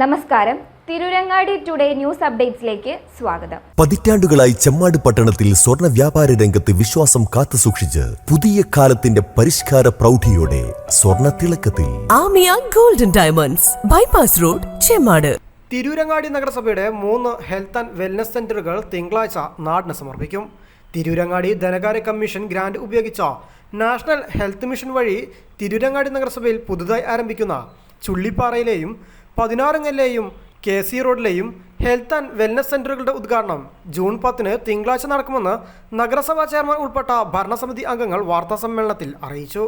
നമസ്കാരം. Tirurangadi today news അപ്ഡേറ്റ്സിലേക്ക് സ്വാഗതം. പതിറ്റാണ്ടുകളായി ചെമ്മാട് പട്ടണത്തിൽ സ്വർണ വ്യാപാര രംഗത്ത് വിശ്വാസം കാത്തുസൂക്ഷിച്ച് പുതിയ കാലത്തിന്റെ പരിഷ്കാര പ്രൗഢിയോടെ സ്വർണ തിളക്കത്തിൽ. Amiya golden diamonds bypass road Chemmad. Tirurangadi നഗരസഭയുടെ മൂന്ന് ഹെൽത്ത് ആൻഡ് വെൽനസ് സെന്ററുകൾ തിങ്കളാഴ്ച നാടിന് സമർപ്പിക്കും. തിരൂരങ്ങാടി ധനകാര്യ കമ്മീഷൻ ഗ്രാന്റ് ഉപയോഗിച്ച നാഷണൽ ഹെൽത്ത് മിഷൻ വഴി തിരൂരങ്ങാടി നഗരസഭയിൽ പുതുതായി ആരംഭിക്കുന്ന ചുള്ളിപ്പാറയിലെയും പതിനാറങ്ങലിലെയും കെ സി റോഡിലെയും ഹെൽത്ത് ആൻഡ് വെൽനസ് സെന്ററുകളുടെ ഉദ്ഘാടനം. ജൂൺ പത്തിന് തിങ്കളാഴ്ച നടക്കുമെന്ന് നഗരസഭാ ചെയർമാൻ ഉൾപ്പെട്ട ഭരണസമിതി അംഗങ്ങൾ വാർത്താസമ്മേളനത്തിൽ അറിയിച്ചു.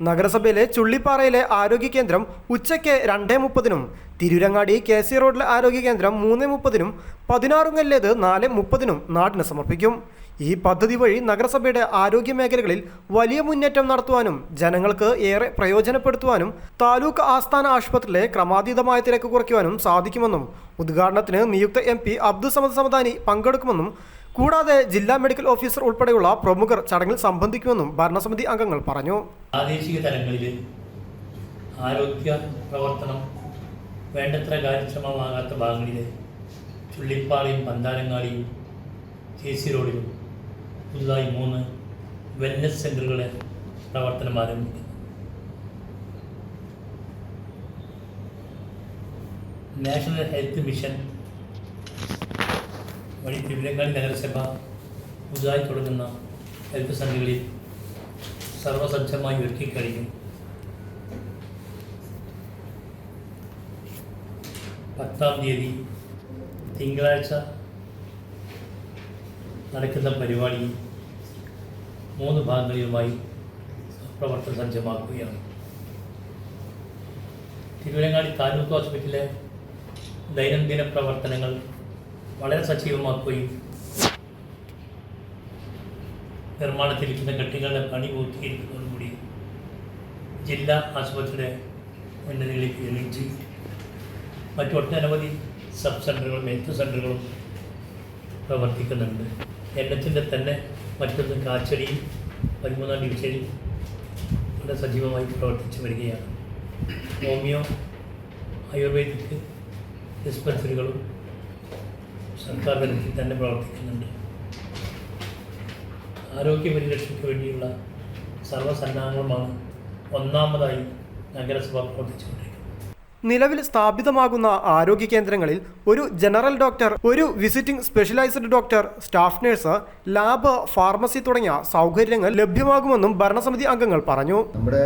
നഗരസഭയിലെ ചുള്ളിപ്പാറയിലെ ആരോഗ്യ കേന്ദ്രം ഉച്ചയ്ക്ക് രണ്ടേ മുപ്പതിനും തിരൂരങ്ങാടി കെ സി റോഡിലെ ആരോഗ്യ കേന്ദ്രം മൂന്ന് മുപ്പതിനും പതിനാറുങ്ങലിലേത് നാല് മുപ്പതിനും നാടിന് സമർപ്പിക്കും. ഈ പദ്ധതി വഴി നഗരസഭയുടെ ആരോഗ്യ മേഖലകളിൽ വലിയ മുന്നേറ്റം നടത്തുവാനും ജനങ്ങൾക്ക് ഏറെ പ്രയോജനപ്പെടുത്തുവാനും താലൂക്ക് ആസ്ഥാന ആശുപത്രിയിലെ ക്രമാതീതമായ തിരക്ക് കുറയ്ക്കുവാനും സാധിക്കുമെന്നും ഉദ്ഘാടനത്തിന് നിയുക്ത എം പി അബ്ദുസമദ് സമദാനി പങ്കെടുക്കുമെന്നും കൂടാതെ ജില്ലാ മെഡിക്കൽ ഓഫീസർ ഉൾപ്പെടെയുള്ള പ്രമുഖർ ചടങ്ങിൽ സംബന്ധിക്കുമെന്നും ഭരണസമിതി അംഗങ്ങൾ പറഞ്ഞു. പ്രാദേശിക തലങ്ങളിൽ ആരോഗ്യ പ്രവർത്തനം വേണ്ടത്ര കാര്യക്ഷമമാകാത്ത ഭാഗങ്ങളിൽ ചുള്ളിപ്പാളിയും പന്താരങ്ങാടിയും കെ സി റോഡിലും പുതുതായി മൂന്ന് വെൽനസ് സെന്ററുകളെ പ്രവർത്തനം ആരംഭിക്കുന്നു. നാഷണൽ ഹെൽത്ത് മിഷൻ വഴി തിരുവിലങ്ങാടി നഗരസഭ പുതുതായി തുടങ്ങുന്ന ഹെൽത്ത് സെന്ററുകളിൽ സർവസജ്ജമായി ഒരുക്കിക്കഴിഞ്ഞു പത്താം തീയതി തിങ്കളാഴ്ച നടക്കുന്ന പരിപാടി മൂന്ന് ഭാഗങ്ങളിലുമായി പ്രവർത്തന സജ്ജമാക്കുകയാണ്. തിരുവനങ്ങാടി താലൂക്ക് ഹോസ്പിറ്റലിലെ ദൈനംദിന പ്രവർത്തനങ്ങൾ വളരെ സജീവമാക്കുകയും നിർമ്മാണത്തിലിരിക്കുന്ന കെട്ടികളുടെ പണി പൂർത്തീകരിക്കുന്നതോടുകൂടി ജില്ലാ ആശുപത്രിയുടെ ഉന്നതികളിലേക്ക് എണീച്ച് മറ്റൊട്ടനവധി സബ് സെന്ററുകളും ഹെൽത്ത് സെന്ററുകളും പ്രവർത്തിക്കുന്നുണ്ട്. എണ്ണത്തിന്റെ തന്നെ മറ്റൊന്ന് കാച്ചടിയിൽ പതിമൂന്നാം ഡിവിഷനിൽ വളരെ സജീവമായി പ്രവർത്തിച്ചു വരികയാണ്. ഹോമിയോ ആയുർവേദിക് ഡിസ്പെൻസറികളും സർക്കാർ തലത്തിൽ തന്നെ പ്രവർത്തിക്കുന്നുണ്ട്. ആരോഗ്യ പരിരക്ഷയ്ക്ക് വേണ്ടിയുള്ള സർവസന്നാഹങ്ങളുമാണ് ഒന്നാമതായി നഗരസഭ പ്രവർത്തിച്ചുകൊണ്ടിരിക്കുന്നത്. നിലവിൽ സ്ഥാപിതമാകുന്ന ആരോഗ്യ കേന്ദ്രങ്ങളിൽ ഒരു ജനറൽ ഡോക്ടർ ഒരു visiting specialised doctor staff nurse lab pharmacy തുടങ്ങിയ സൗകര്യങ്ങൾ ലഭ്യമാകുമെന്നും ഭരണസമിതി അംഗങ്ങൾ പറഞ്ഞു. നമ്മുടെ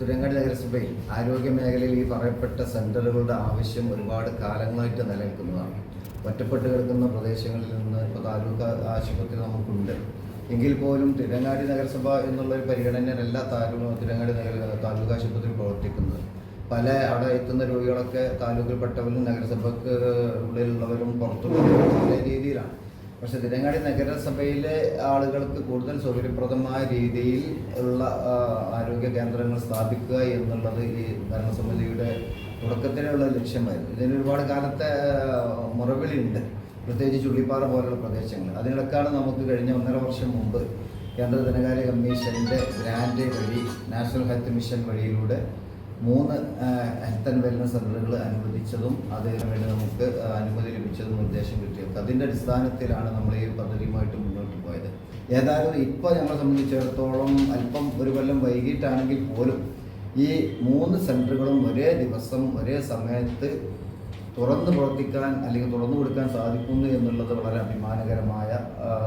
തുരങ്കടി നഗരസഭയിൽ ആരോഗ്യ മേഖലയിൽ ഈ പറയപ്പെട്ട സെന്ററുകളുടെ ആവശ്യം ഒരുപാട് കാലങ്ങളായിട്ട് നിലനിൽക്കുന്നതാണ്. ഒറ്റപ്പെട്ട് കിടക്കുന്ന പ്രദേശങ്ങളിൽ നിന്ന് ഇപ്പോൾ താലൂക്ക് ആശുപത്രി നമുക്കുണ്ട്. എങ്കിൽ പോലും തിരങ്ങാടി നഗരസഭ എന്നുള്ളൊരു പരിഗണനയല്ല താലൂക്ക് തിരങ്ങാടി നഗര താലൂക്ക് ആശുപത്രി പ്രവർത്തിക്കുന്നത്. പല അവിടെ എത്തുന്ന രോഗികളൊക്കെ താലൂക്കിൽപ്പെട്ടവരും നഗരസഭക്ക് ഉള്ളിലുള്ളവരും പുറത്തുള്ളവരും പല രീതിയിലാണ്. പക്ഷേ തിരങ്ങാടി നഗരസഭയിലെ ആളുകൾക്ക് കൂടുതൽ സൗകര്യപ്രദമായ രീതിയിൽ ഉള്ള ആരോഗ്യ കേന്ദ്രങ്ങൾ സ്ഥാപിക്കുക എന്നുള്ളത് ഈ ഭരണസമിതിയുടെ തുടക്കത്തിലുള്ള ലക്ഷ്യമായിരുന്നു. ഇതിന് ഒരുപാട് കാലത്തെ മുറവിളിയുണ്ട്. പ്രത്യേകിച്ച് ചുള്ളിപ്പാറ പോലുള്ള പ്രദേശങ്ങൾ. അതിനിടക്കാണ് നമുക്ക് കഴിഞ്ഞ ഒന്നര വർഷം മുമ്പ് കേന്ദ്ര ധനകാര്യ കമ്മീഷന്റെ ഗ്രാൻഡ് വഴി നാഷണൽ ഹെൽത്ത് മിഷൻ വഴിയിലൂടെ മൂന്ന് ഹെൽത്ത് ആൻഡ് വെൽനസ് സെന്ററുകൾ അനുവദിച്ചതും അതിനു വേണ്ടി നമുക്ക് അനുമതി ലഭിച്ചതും നിർദ്ദേശം കിട്ടിയത് അതിന്റെ അടിസ്ഥാനത്തിലാണ് നമ്മൾ ഈ പദ്ധതിയുമായിട്ട് മുന്നോട്ട് പോയത്. ഏതായാലും ഇപ്പോൾ ഞങ്ങളെ സംബന്ധിച്ചിടത്തോളം അല്പം ഒരു കൊല്ലം വൈകിട്ടാണെങ്കിൽ പോലും ഈ മൂന്ന് സെന്ററുകളും ഒരേ ദിവസം ഒരേ സമയത്ത് തുറന്നു പ്രവർത്തിക്കാൻ അല്ലെങ്കിൽ തുറന്നു കൊടുക്കാൻ സാധിക്കുന്നു എന്നുള്ളത് വളരെ അഭിമാനകരമായ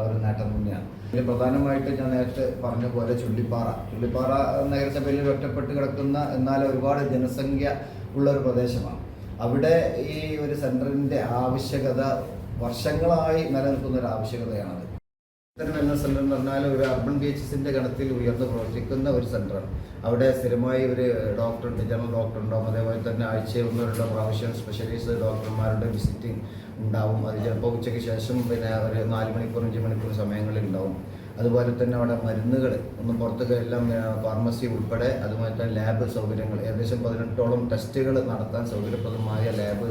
ഒരു നേട്ടം തന്നെയാണ്. ഇതിൽ പ്രധാനമായിട്ട് ഞാൻ നേരത്തെ പറഞ്ഞ പോലെ ചുള്ളിപ്പാറ. ചുള്ളിപ്പാറ നഗരസഭയിൽ ഒറ്റപ്പെട്ട് കിടക്കുന്ന എന്നാൽ ഒരുപാട് ജനസംഖ്യ ഉള്ള ഒരു പ്രദേശമാണ്. അവിടെ ഈ ഒരു സെന്ററിന്റെ ആവശ്യകത വർഷങ്ങളായി നിലനിൽക്കുന്ന ഒരു ആവശ്യകതയാണത്. വെൽനസ് സെന്റർ എന്ന് പറഞ്ഞാൽ ഒരു അർബൻ ബി എച്ച് ഗണത്തിൽ ഉയർന്ന് പ്രവർത്തിക്കുന്ന ഒരു സെന്ററാണ് അവിടെ സ്ഥിരമായി ഒരു ഡോക്ടറുണ്ട് ജനറൽ ഡോക്ടർ ഉണ്ടാവും. അതേപോലെ തന്നെ ആഴ്ചയിൽ ഒന്നോ രണ്ടോ പ്രാവശ്യം സ്പെഷ്യലിസ്റ്റ് ഡോക്ടർമാരുടെ വിസിറ്റിംഗ് ഉണ്ടാവും. അത് ചിലപ്പോൾ ഉച്ചയ്ക്ക് ശേഷം പിന്നെ ഒരു നാല് മണിക്കൂർ അഞ്ച് മണിക്കൂർ സമയങ്ങളിൽ ഉണ്ടാവും. അതുപോലെ തന്നെ അവിടെ മരുന്നുകൾ ഒന്നും പുറത്തൊക്കെ എല്ലാം ഫാർമസി ഉൾപ്പെടെ അതുപോലെ തന്നെ ലാബ് സൗകര്യങ്ങൾ. ഏകദേശം പതിനെട്ടോളം ടെസ്റ്റുകൾ നടത്താൻ സൗകര്യപ്രദമായ ലാബ്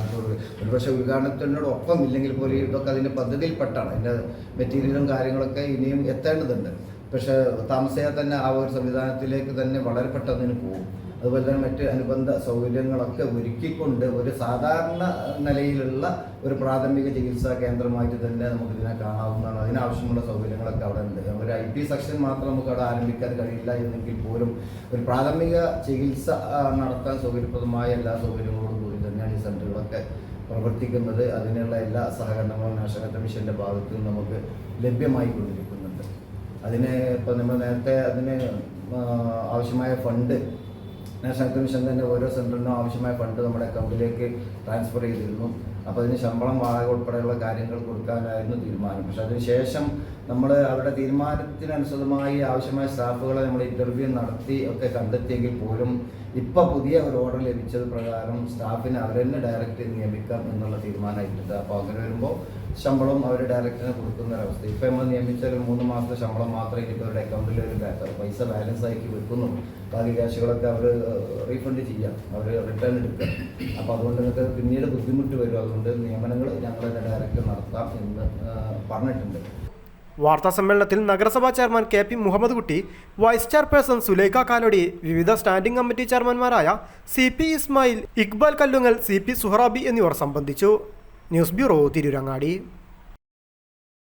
സംവിധാനത്തോട് ഒരുപക്ഷെ ഉദ്ഘാടനത്തിനോടൊപ്പം ഇല്ലെങ്കിൽ പോലും ഇതൊക്കെ അതിന്റെ പദ്ധതിയിൽപ്പെട്ടാണ്. അതിന്റെ മെറ്റീരിയലും കാര്യങ്ങളൊക്കെ ഇനിയും എത്തേണ്ടതുണ്ട്. പക്ഷേ താമസിയാതെ തന്നെ ആ ഒരു സംവിധാനത്തിലേക്ക് തന്നെ വളരെ പെട്ടെന്ന് പോകും. അതുപോലെ തന്നെ മറ്റ് അനുബന്ധ സൗകര്യങ്ങളൊക്കെ ഒരുക്കിക്കൊണ്ട് ഒരു സാധാരണ നിലയിലുള്ള ഒരു പ്രാഥമിക ചികിത്സാ കേന്ദ്രമായിട്ട് തന്നെ നമുക്ക് ഇതിനെ കാണാവുന്നതാണ്. അതിനാവശ്യമുള്ള സൗകര്യങ്ങളൊക്കെ അവിടെ ഉണ്ട്. ഒരു ഐ പി സെക്ഷൻ മാത്രം നമുക്ക് അവിടെ ആരംഭിക്കാൻ കഴിയില്ല എന്നെങ്കിൽ പോലും ഒരു പ്രാഥമിക ചികിത്സ നടത്താൻ സൗകര്യപ്രദമായ എല്ലാ സൗകര്യങ്ങളോടും ഈ സെന്ററുകളൊക്കെ പ്രവർത്തിക്കുന്നത് അതിനുള്ള എല്ലാ സഹകരണങ്ങളും നാഷണൽ കമ്മീഷന്റെ മിഷന്റെ ഭാഗത്തു നിന്ന് നമുക്ക് ലഭ്യമായി കൊണ്ടിരിക്കുന്നുണ്ട് അതിന് ഇപ്പോൾ നമ്മൾ നേരത്തെ അതിന് ആവശ്യമായ ഫണ്ട് നാഷണൽ കമ്മീഷൻ മിഷൻ തന്നെ ഓരോ സെന്ററിനും ആവശ്യമായ ഫണ്ട് നമ്മുടെ അക്കൗണ്ടിലേക്ക് ട്രാൻസ്ഫർ ചെയ്തിരുന്നു. അപ്പോൾ അതിന് ശമ്പളം വാടക ഉൾപ്പെടെയുള്ള കാര്യങ്ങൾ കൊടുക്കാനായിരുന്നു തീരുമാനം. പക്ഷെ അതിനുശേഷം നമ്മൾ അവരുടെ തീരുമാനത്തിനനുസൃതമായി ആവശ്യമായ സ്റ്റാഫുകളെ നമ്മൾ ഇന്റർവ്യൂ നടത്തി ഒക്കെ കണ്ടെത്തിയെങ്കിൽ പോലും ഇപ്പോൾ പുതിയ ഒരു ഓർഡർ ലഭിച്ചത് പ്രകാരം സ്റ്റാഫിനെ അവരെന്നെ ഡയറക്റ്റ് നിയമിക്കാം എന്നുള്ള തീരുമാനമായിട്ടുണ്ട്. അപ്പോൾ അങ്ങനെ വരുമ്പോൾ ശമ്പളം അവർ ഡയറക്റ്റിന് കൊടുക്കുന്ന ഒരവസ്ഥ ഇപ്പോൾ നമ്മൾ നിയമിച്ച ഒരു മൂന്ന് മാസത്തെ ശമ്പളം മാത്രമേ ഇനിയിപ്പോൾ അവരുടെ അക്കൗണ്ടിൽ ഒരു പൈസ ബാലൻസ് ആക്കി വെക്കുന്നുള്ളൂ. ബാക്കി ക്യാഷുകളൊക്കെ അവർ റീഫണ്ട് ചെയ്യാം. അവർ റിട്ടേൺ എടുക്കാം അപ്പോൾ അതുകൊണ്ട് നിങ്ങൾക്ക് പിന്നീട് ബുദ്ധിമുട്ട് വരും. അതുകൊണ്ട് നിയമനങ്ങൾ ഞങ്ങൾ തന്നെ ഡയറക്റ്റ് നടത്താം എന്ന് പറഞ്ഞിട്ടുണ്ട്. വാർത്താ സമ്മേളനത്തിൽ നഗരസഭാ ചെയർമാൻ കെ പി മുഹമ്മദ് കുട്ടി വൈസ് ചെയർപേഴ്സൺ സുലൈഖ കാലോടി വിവിധ standing committee ചെയർമാൻമാരായ C P Ismail Iqbal Kallungal C P Suharabi എന്നിവർ സംബന്ധിച്ചു. News bureau Tirurangadi.